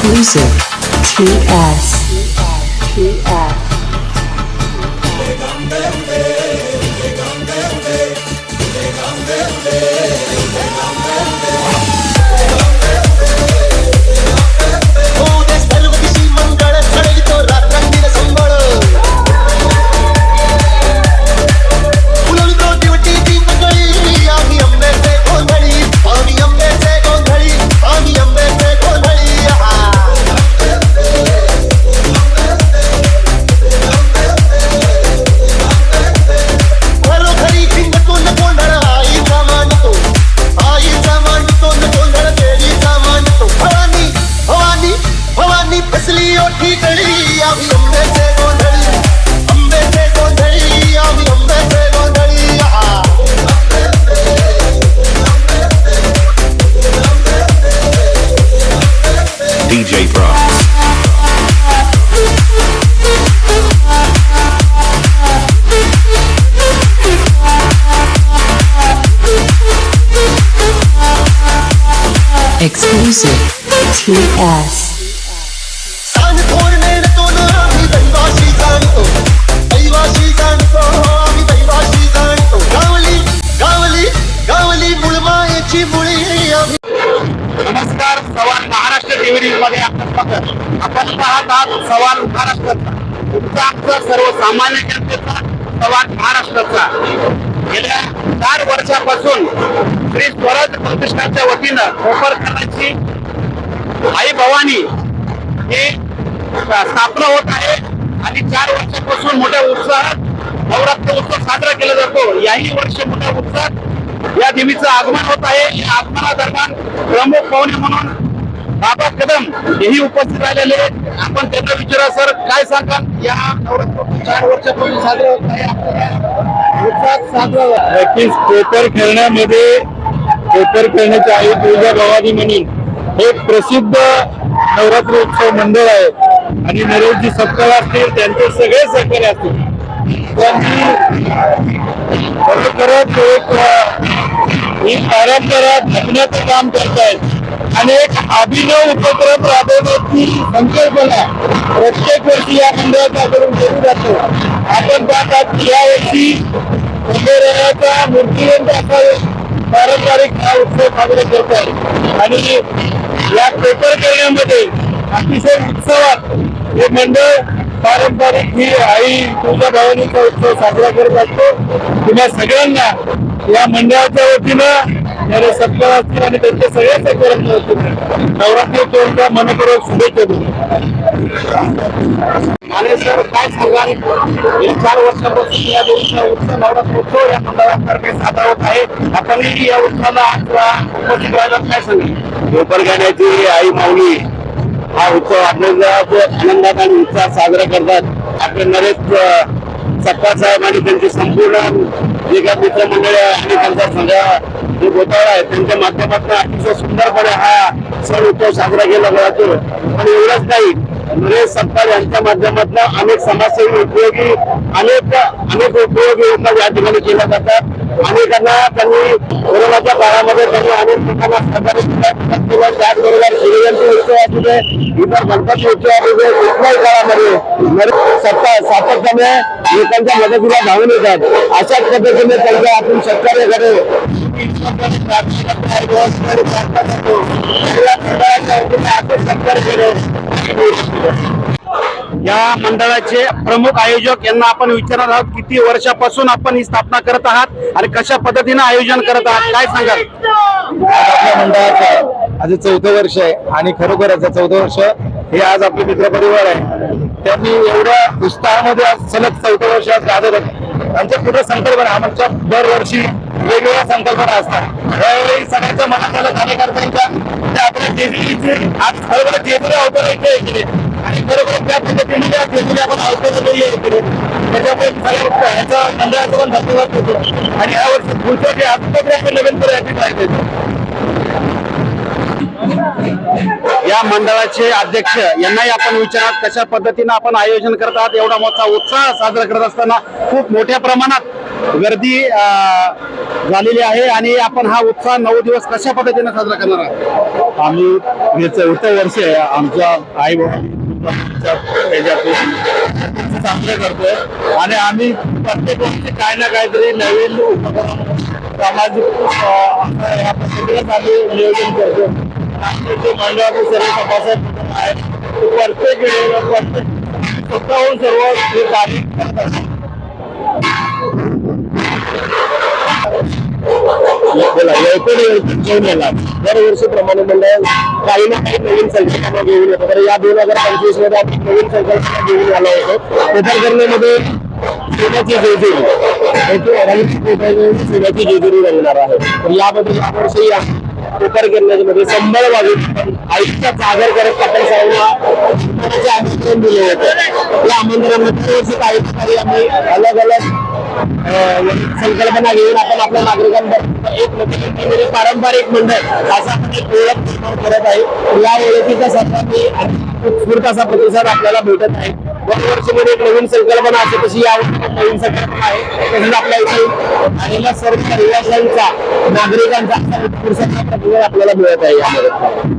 exclusive TS. Exclusive. TS. नमस्कार सवाल Maharashtra TV न्यूजमध्ये आपण पाहत आहात सवाल महाराष्ट्राचा तुमचा आमचा सर्वसामान्य जनतेचा सवाल महाराष्ट्राचा गेल्या चार वर्षापासून श्री स्वराज प्रतिष्ठानच्या वतीनं कोपरकरांची आई भवानी हे स्थापना होत आहे आणि चार वर्षापासून मोठ्या उत्साहात नवरात्र उत्सव साजरा केला जातो. याही वर्षी मोठ्या उत्साहात या देवीचं आगमन होत आहे. या आगमनादरम्यान प्रमुख पाहुणे म्हणून बाबा कदम हेही उपस्थित राहिलेले आपण त्यांना विचारा सर काय सांगाल? या नवरात्र चार वर्षापासून साजरा होत आहे आपल्या नक्कीच पेपर खेळण्यामध्ये पेपर खेळण्याची आई तुळजा भवानी म्हणून हे प्रसिद्ध नवरात्र उत्सव मंडळ आहे. आणि नरेशजी सत्कार असतील त्यांचे सगळे सहकारी असतील. त्यांनी खरोखरच एक ही परंपरा जपण्याचं काम करतायत. आणि एक अभिनव उपक्रम राबवण्याची संकल्पना प्रत्येक वर्षी या मंडळाकडून केली जातो. आपण पाहतात की यावर्षी उमेदवाराचा मूर्तिवंत असा पारंपरिक हा उत्सव साजरा करत आहे. आणि या पेपर करण्यामध्ये अतिशय उत्सवात हे मंडळ पारंपरिक ही आई तुळजा भवानीचा उत्सव साजरा करत असतो. तुम्हा सगळ्यांना या मंडळाच्या वतीनं त्याला सत्कार असतील आणि त्यांचे सगळे सत्कारांच्या वतीनं नवरात्री उत्सवाच्या मनपूर्वक शुभेच्छा देऊ. माने सर काय सांगाल? गेल्या चार वर्षापासून या देवीचा उत्सव नवरात्र उत्सव या मंडळातर्फे साजरा होत आहे. आपणही या उत्सवाला आज उपस्थित राहिला काय सांगेल? पेपर गाण्याची आई माऊली हा उत्सव आपल्याला आनंदात आणि उत्साहात साजरा करतात. आपले नरेश सप्पा साहेब आणि त्यांची संपूर्ण जे काय मित्रमंडळी आणि त्यांचा सगळ्या जे गोतावळा आहे त्यांच्या माध्यमातून अतिशय सुंदरपणे हा सण उत्सव साजरा केला जातो. आणि एवढंच नाही नरेश सत्तार यांच्या माध्यमातून अनेक समाजसेवी उपयोगी अनेक अनेक उपयोगी योजना या ठिकाणी केल्या जातात. अनेकांना त्यांनी कोरोनाच्या काळामध्ये त्यांनी अनेक लोकांना सहकार्य केलं त्याचबरोबर शिवजयंती उत्सव असू दे इतर गणपती उत्सव असू दे कुठल्याही काळामध्ये सत्ता सातत्याने लोकांच्या मदतीला धावून येतात. अशाच पद्धतीने त्यांच्या आपण सहकार्य करे सत्कार केलं या मंडळाचे प्रमुख आयोजक यांना आपण विचारणार आहोत किती वर्षापासून आपण ही स्थापना करत आहात आणि कशा पद्धतीने आयोजन करत आहात? काय सांगाल? आज आपल्या मंडळाचं आज चौथं वर्ष आहे आणि खरोखरच आज चौथं वर्ष हे आज आपले मित्रपरिवार आहे. त्यांनी एवढ्या उत्साहामध्ये आज सलग चौथं वर्ष आज गाजत होते त्यांच्या पुढे संकल्पना आमच्या दरवर्षी वेगवेगळ्या संकल्पना असतात. यावेळी सगळ्यांच्या मनात आलं कार्यकर्त्यांच्या आपल्या जेजुरीचे आज खरोखर जेजुरी अवतरण केले आणि खरोखर त्या पद्धतीने त्या जेजुरी आपण अवतरण केले त्याच्यामुळे सगळ्या ह्याचा मंडळाचा पण धन्यवाद होतो. आणि यावर्षी पुढच्या जे आत्महत्या नवीन प्रयत्न राहते या मंडळाचे अध्यक्ष यांनाही आपण विचारात कशा पद्धतीने आपण आयोजन करत आहात. एवढा मोठा उत्साह साजरा करत असताना खूप मोठ्या प्रमाणात गर्दी झालेली आहे आणि आपण हा उत्साह नऊ दिवस कशा पद्धतीने साजरा करणार आहात? आम्ही हे चौथं वर्ष आहे. आमच्या आई बाबांच्या ह्याच्यातून साजरे करतोय आणि आम्ही प्रत्येक वर्षी काय ना काहीतरी नवीन उपक्रम सामाजिक या पद्धतीनेच आम्ही नियोजन करतो आमचे जे मंडळाचे सर्व सभासद आहेत ते प्रत्येक वेळेला प्रत्येक स्वतःहून सर्व हे कार्य करत असतात बोला लवकर घेऊन येणार दरवर्षीप्रमाणे मंडळ म्हणजे काही ना काही नवीन संकल्पना घेऊन येतो. तर या दोन हजार पंचवीसमध्ये आपण नवीन संकल्पना घेऊन आलो होतो. पेपरकरण्यामध्ये सोन्याची जेजुरी एक सोन्याची जेजुरी रंगणार आहे. तर यामध्ये यावर्षी या पेपर करण्यामध्ये संबळ वाजून आयुष्यात सादर करत पाटील साहेबांना आमंत्रण दिले होते. या आमंत्रणामध्ये वर्षी आम्ही अलग अलग संकल्पना घेऊन आपण आपल्या नागरिकांवर एक म्हणजे पारंपरिक म्हणजे मंडळ असा आपण एक ओळख निर्माण करत आहे. या ओळखीचा सर्वांनी उत्स्फूर्त असा प्रतिसाद आपल्याला भेटत आहे. दरवर्षीमध्ये एक नवीन संकल्पना असते तशी या नवीन संकल्पना आहे. तसेच आपल्या इथे आलेल्या सर्व रहिवाशांचा नागरिकांचा असा उत्स्फूर्त प्रतिसाद आपल्याला मिळत आहे यामध्ये.